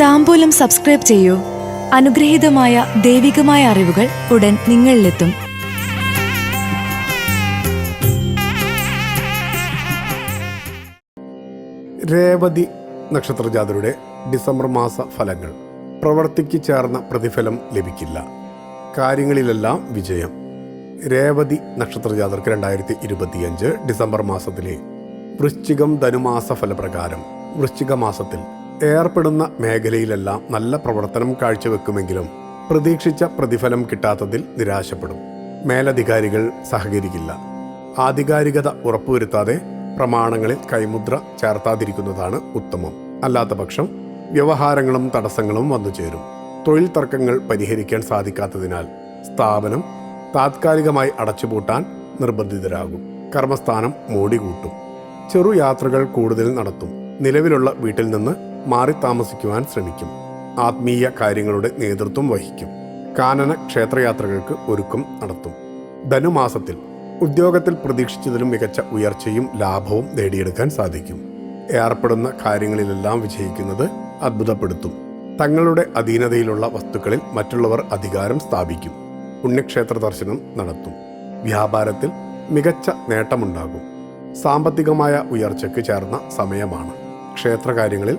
താമ്പൂലം subscribe ചെയ്യൂ. അനുഗ്രഹീതമായ ദൈവികമായ അറിവുകൾ ഉടൻ നിങ്ങളിലെത്തും. രേവതി നക്ഷത്രജാതരുടെ ഡിസംബർ മാസ ഫലങ്ങൾ. പ്രവർത്തിക്ക് ചേർന്ന പ്രതിഫലം ലഭിക്കില്ല. കാര്യങ്ങളിലെല്ലാം വിജയം. രേവതി നക്ഷത്രജാതർക്ക് രണ്ടായിരത്തി ഇരുപത്തിയഞ്ച് ഡിസംബർ മാസത്തിലെ വൃശ്ചികം ധനുമാസ ഫലപ്രകാരം. വൃശ്ചിക മാസത്തിൽ ഏർപ്പെടുന്ന മേഖലയിലെല്ലാം നല്ല പ്രവർത്തനം കാഴ്ചവെക്കുമെങ്കിലും പ്രതീക്ഷിച്ച പ്രതിഫലം കിട്ടാത്തതിൽ നിരാശപ്പെടും. മേലധികാരികൾ സഹകരിക്കില്ല. ആധികാരികത ഉറപ്പുവരുത്താതെ പ്രമാണങ്ങളിൽ കൈമുദ്ര ചേർത്താതിരിക്കുന്നതാണ് ഉത്തമം. അല്ലാത്ത പക്ഷം വ്യവഹാരങ്ങളും തടസ്സങ്ങളും വന്നു ചേരും. തൊഴിൽ തർക്കങ്ങൾ പരിഹരിക്കാൻ സാധിക്കാത്തതിനാൽ സ്ഥാപനം താത്കാലികമായി അടച്ചുപൂട്ടാൻ നിർബന്ധിതരാകും. കർമ്മസ്ഥാനം മോടികൂട്ടും. ചെറു യാത്രകൾ കൂടുതൽ നടത്തും. നിലവിലുള്ള വീട്ടിൽ നിന്ന് മാറി താമസിക്കുവാൻ ശ്രമിക്കും. ആത്മീയ കാര്യങ്ങളുടെ നേതൃത്വം വഹിക്കും. കാനന ക്ഷേത്രയാത്രകൾക്ക് ഒരുക്കം നടത്തും. ധനുമാസത്തിൽ ഉദ്യോഗത്തിൽ പ്രതീക്ഷിച്ചതിലും മികച്ച ഉയർച്ചയും ലാഭവും നേടിയെടുക്കാൻ സാധിക്കും. ഏർപ്പെടുന്ന കാര്യങ്ങളിലെല്ലാം വിജയിക്കുന്നത് അത്ഭുതപ്പെടുത്തും. തങ്ങളുടെ അധീനതയിലുള്ള വസ്തുക്കളിൽ മറ്റുള്ളവർ അധികാരം സ്ഥാപിക്കും. പുണ്യക്ഷേത്ര ദർശനം നടത്തും. വ്യാപാരത്തിൽ മികച്ച നേട്ടമുണ്ടാകും. സാമ്പത്തികമായ ഉയർച്ചയ്ക്ക് ചേർന്ന സമയമാണ്. ക്ഷേത്രകാര്യങ്ങളിൽ